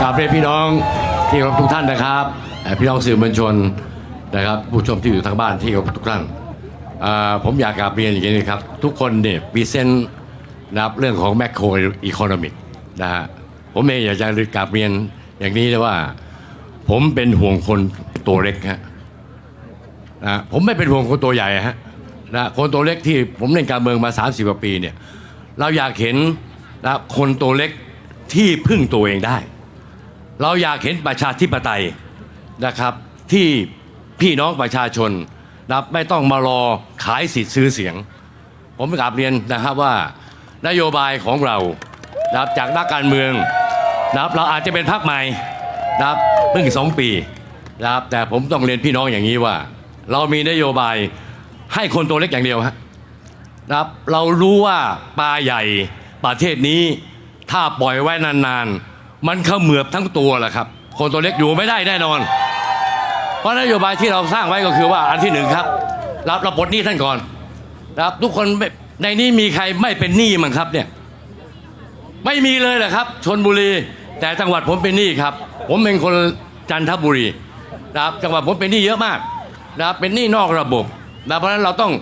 กราบเรียนพี่น้องที่เคารพทุกท่านนะครับ พี่น้องสื่อมวลชนนะครับ ผู้ชมที่อยู่ทางบ้านที่เคารพทุกท่านผมอยากกราบเรียนอย่างนี้ครับ ทุกคนเนี่ยมีเส์นะครับเรื่องของแมคโครอีโคโนมิกนะฮะผมเองอยากจะกราบเรียนอย่างนี้เลยว่า ผมเป็นห่วงคนตัวเล็กฮะนะผมไม่เป็นห่วงคนตัวใหญ่ฮะนะคนตัวเล็กที่ผมเล่นการเมืองมา 30กว่าปีเนี่ยเราอยากเห็นนะคนตัวเล็กที่พึ่งตัวเองได้ เราอยากเห็นประชาธิปไตยนะครับ ที่พี่น้องประชาชนนะครับไม่ต้องมารอขายสิทธิ์ซื้อเสียง ผมกราบเรียนนะครับว่านโยบายของเรานะครับจากนักการเมืองนะครับเราอาจจะเป็นพรรคใหม่นะครับเพิ่งสองปีนะครับแต่ผมต้องเรียนพี่น้องอย่างนี้ว่า เรามีนโยบายให้คนตัวเล็กอย่างเดียวฮะนะครับเรารู้ว่าปลาใหญ่ประเทศนี้ถ้าปล่อยไว้นานๆ มันเขมือบทั้งตัวแหละครับ คนตัวเล็กอยู่ไม่ได้แน่นอน เพราะนโยบายที่เราสร้างไว้ก็คือว่าอันที่หนึ่งครับ รับเราปลดหนี้ท่านก่อนนะครับทุกคนในนี้มีใครไม่เป็นหนี้มั้งครับเนี่ยไม่มีเลยเหรอครับชนบุรี แต่จังหวัดผมเป็นหนี้ครับ ผมเป็นคนจันทบุรีนะครับจังหวัดผมเป็นหนี้เยอะมากนะครับเป็นหนี้นอกระบบนะเพราะฉะนั้นเราต้อง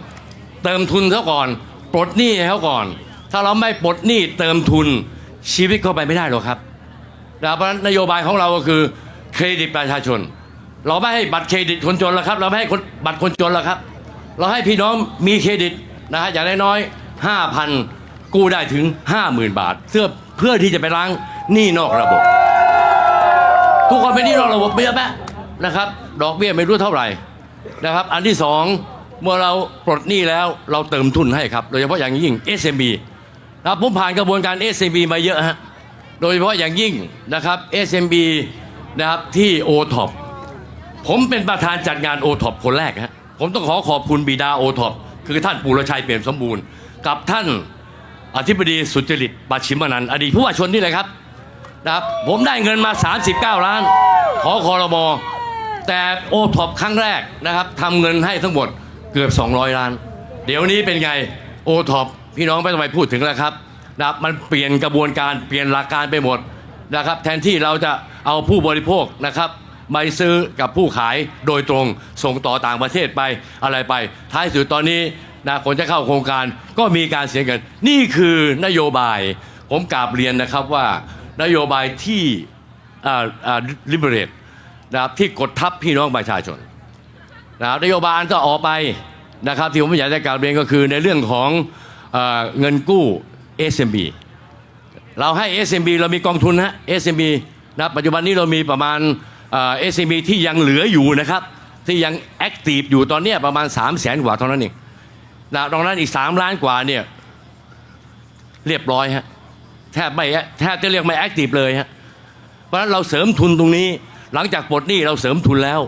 เติมทุนเขาก่อน ปลดหนี้ให้เขาก่อน ถ้าเราไม่ปลดหนี้เติมทุนชีวิตก็ไปไม่ได้หรอกครับ นะเพราะฉะนั้นนโยบายของเราก็คือเครดิตประชาชน เราไม่ให้บัตรเครดิตคนจนแล้วครับ เราไม่ให้คนบัตรคนจนแล้วครับ เราให้พี่น้องมีเครดิตนะฮะอย่างน้อยๆห้าพันกู้ได้ถึง 50,000 บาทเพื่อเพื่อที่จะไปล้างหนี้นอกระบบ ทุกคนเป็นหนี้นอกระบบเบี้ยแปะนะครับ ดอกเบี้ยไม่รู้เท่าไหร่นะครับ อันที่สองเมื่อเราปลดหนี้แล้วเราเติมทุนให้ครับ โดยเฉพาะอย่างยิ่ง SMB นะครับผมผ่านกระบวนการ SMB มาเยอะฮะ โดยเฉพาะอย่างยิ่งนะครับ SMB นะครับที่ o t o p ผมเป็นประธานจัดงาน o t o p คนแรกฮะผมต้องขอขอบคุณบิดา o t o p คือท่านปุรชัยเปี่ยมสมบูรณ์ กับท่านอธิบดีสุจริตปัชิมนันอดีตผู้ว่าชนนี่เลยครับนะครับ ผมได้เงินมา 39 ล้าน ขอคอรมอแต่โอท็อปครั้งแรกนะครับทำเงินให้ทั้งหมดเกือบ 200 ล้าน เดี๋ยวนี้เป็นไงโอท็อปพี่น้องไม่ต้องไปพูดถึงแล้วครับ นะครับมันเปลี่ยนกระบวนการเปลี่ยนหลักการไปหมดนะครับ แทนที่เราจะเอาผู้บริโภคนะครับไปซื้อกับผู้ขายโดยตรงส่งต่อต่างประเทศไปอะไรไป ท้ายสุดตอนนี้นะคนจะเข้าโครงการก็มีการเสียเงินนี่คือนโยบาย ผมกราบเรียนนะครับว่านโยบายที่ลิเบเรตนะครับที่กดทับพี่น้องประชาชนนะครับนโยบายก็ออกไปนะครับที่ผมอยากจะกราบเรียนก็คือในเรื่องของอเงินกู้ SMB เราให้ SMB เรามีกองทุนฮะ SMB นะปัจจุบันนี้เรามีประมาณเอ่อ SMB ที่ยังเหลืออยู่นะครับ ที่ยังแอคทีฟอยู่ตอนนี้ประมาณ 3 0 0แสนกว่าเท่านั้นเองนะตรงนั้นอีก 3 ล้านกว่าเนี่ยเรียบร้อยฮะแทบไม่แทบจะเรียกไม่แอคทีฟเลยฮะเพราะฉะนั้นเราเสริมทุนตรงนี้ หลังจากปลดหนี้เราเสริมทุนแล้ว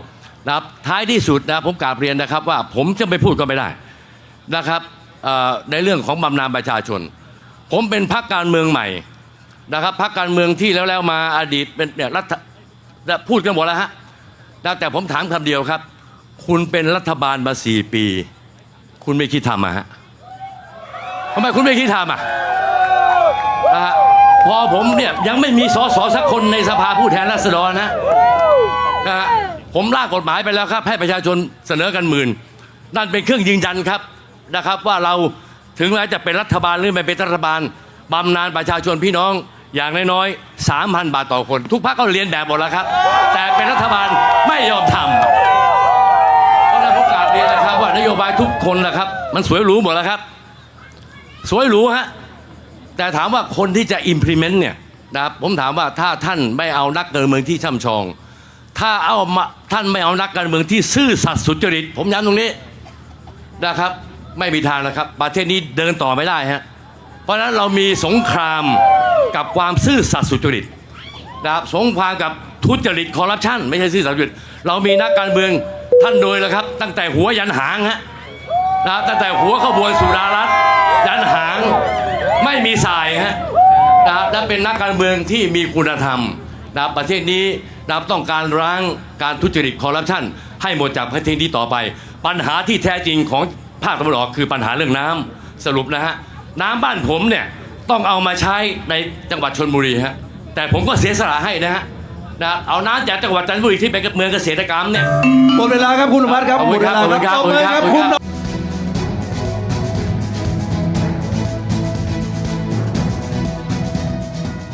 นะครับท้ายที่สุดนะผมกราบเรียนนะครับว่าผมจะไม่พูดก็ไม่ได้นะครับในเรื่องของบำนาญประชาชน ผมเป็นพรรคการเมืองใหม่นะครับพรรคการเมืองที่แล้วแล้วมาอดีตเป็นเนี่ยรัฐพูดกันหมดแล้วฮะนะแต่ผมถามคำเดียวครับ คุณเป็นรัฐบาลมาสี่ปี คุณไม่คิดทำอะฮะทำไมคุณไม่คิดทำอะนะฮะพอผมเนี่ยยังไม่มีสสสักคนในสภาผู้แทนราษฎรนะนะฮะผมร่างกฎหมายไปแล้วครับ ให้ประชาชนเสนอกันหมื่น นั่นเป็นเครื่องยืนยันครับนะครับว่าเรา ถึงแม้จะเป็นรัฐบาลหรือไม่เป็นรัฐบาลบำนาญประชาชนพี่น้องอย่างน้อยๆสามพันบาทต่อคน ทุกพรรคก็เรียนแบบหมดแล้วครับ แต่เป็นรัฐบาลไม่ยอมทำเพราะฉะนั้นผมกราบเรียนนะครับว่านโยบายทุกคนนะครับ มันสวยหรูหมดแล้วครับ สวยหรูฮะแต่ถามว่าคนที่จะ implement เนี่ยนะครับผมถามว่าถ้าท่านไม่เอานักการเมืองที่ช่ำชอง ถ้าเอามาท่านไม่เอานักการเมืองที่ซื่อสัตย์สุจริต ผมย้ำตรงนี้นะครับ ไม่มีทางนะครับ ประเทศนี้เดินต่อไม่ได้ฮะเพราะฉะนั้นเรามีสงครามกับความซื่อสัตย์สุจริตนะครับสงครามกับทุจริตคอร์รัปชันไม่ใช่ซื่อสัตย์สุจริตเรามีนักการเมืองท่านโดยแล้วครับ ตั้งแต่หัวยันหางฮะนะครับตั้งแต่หัวขบวนสุดารัตน์ยันหางไม่มีสายฮะนะครับและเป็นนักการเมืองที่มีคุณธรรมนะครับประเทศนี้นะครับต้องการร้างการทุจริตคอร์รัปชันให้หมดจากประเทศนี้ต่อไป ปัญหาที่แท้จริงของ ภาคตะวันออกคือปัญหาเรื่องน้ำสรุปนะฮะน้ำบ้านผมเนี่ยต้องเอามาใช้ในจังหวัดชนบุรีฮะแต่ผมก็เสียสละให้นะฮะนะเอาน้ำจากจังหวัดจันทบุรีที่เป็นเมืองเกษตรกรรมเนี่ยหมดเวลาครับคุณอนุพัฒน์ครับขอบหมคุดณเวครับลาครับขอบคุณครับต่อไปครับขอบคุณคุณครับ